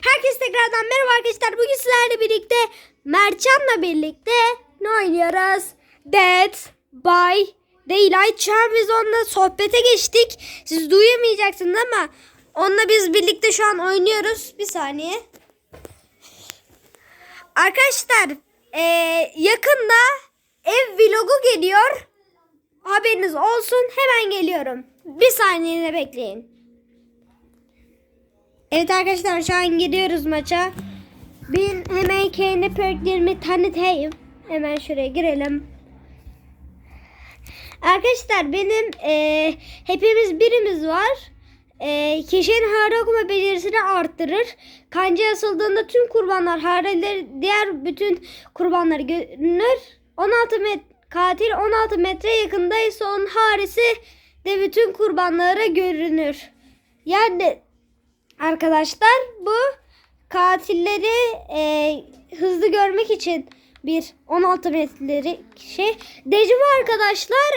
Herkese tekrardan merhaba arkadaşlar. Bugün sizlerle birlikte Mertcan'la birlikte ne oynuyoruz? Dead by Daylight. Şu an biz onunla sohbete geçtik. Siz duyamayacaksınız ama onunla biz birlikte şu an oynuyoruz. Bir saniye. Arkadaşlar eee, yakında ev vlogu geliyor. Haberiniz olsun. Hemen geliyorum. Bir saniyene bekleyin. Evet arkadaşlar şu an gidiyoruz maça. Ben hemen kendi perklerimi tanıtayım. Hemen şuraya girelim. Arkadaşlar benim eee, hepimiz birimiz var. Eee, kişinin hare okuma becerisini arttırır. Kanca asıldığında tüm kurbanlar hareleri diğer bütün kurbanlar görünür. 16 met katil 16 metre yakındaysa onun haresi de bütün kurbanlara görünür. Yani Arkadaşlar bu katilleri e, hızlı görmek için bir 16 metrelik şey. Deji bu arkadaşlar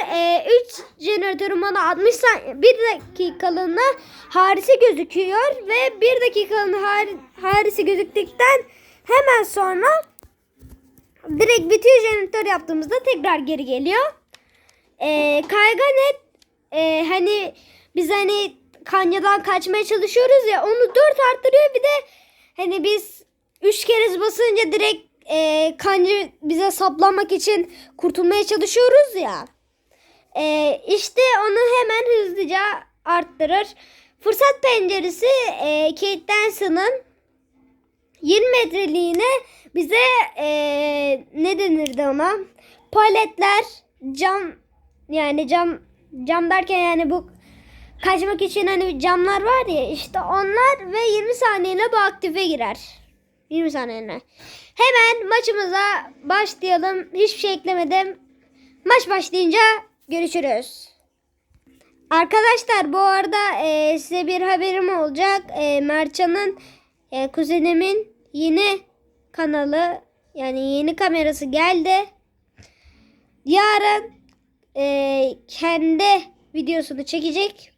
3 jeneratörün bana 60 saniye 1 dakikalığına harisi gözüküyor ve 1 dakikalığına har, harisi gözüktükten hemen sonra direkt bitiyor jeneratör yaptığımızda tekrar geri geliyor. E, kayganet e, hani biz hani kanyadan kaçmaya çalışıyoruz ya onu 4 arttırıyor bir de hani biz 3 kere basınca direkt e, kanca bize saplamak için kurtulmaya çalışıyoruz ya. E, işte onu hemen hızlıca arttırır. Fırsat penceresi e, Kate Danson'ın 20 metreliğine bize e, ne denirdi ona? Paletler, cam yani cam cam derken yani bu kaçmak için hani camlar var ya işte onlar ve 20 saniyede bu aktife girer. 20 saniyede. Hemen maçımıza başlayalım. Hiçbir şey eklemedim. Maç başlayınca görüşürüz. Arkadaşlar bu arada e, size bir haberim olacak. E, Mertcan'ın e, kuzenimin yeni kanalı yani yeni kamerası geldi. Yarın e, kendi videosunu çekecek.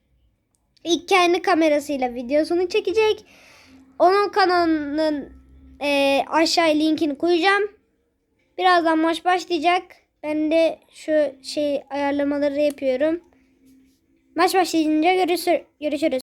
İlk kendi kamerasıyla videosunu çekecek. Onun kanalının e, aşağıya linkini koyacağım. Birazdan maç başlayacak. Ben de şu şey ayarlamaları yapıyorum. Maç başlayınca görüşür, görüşürüz.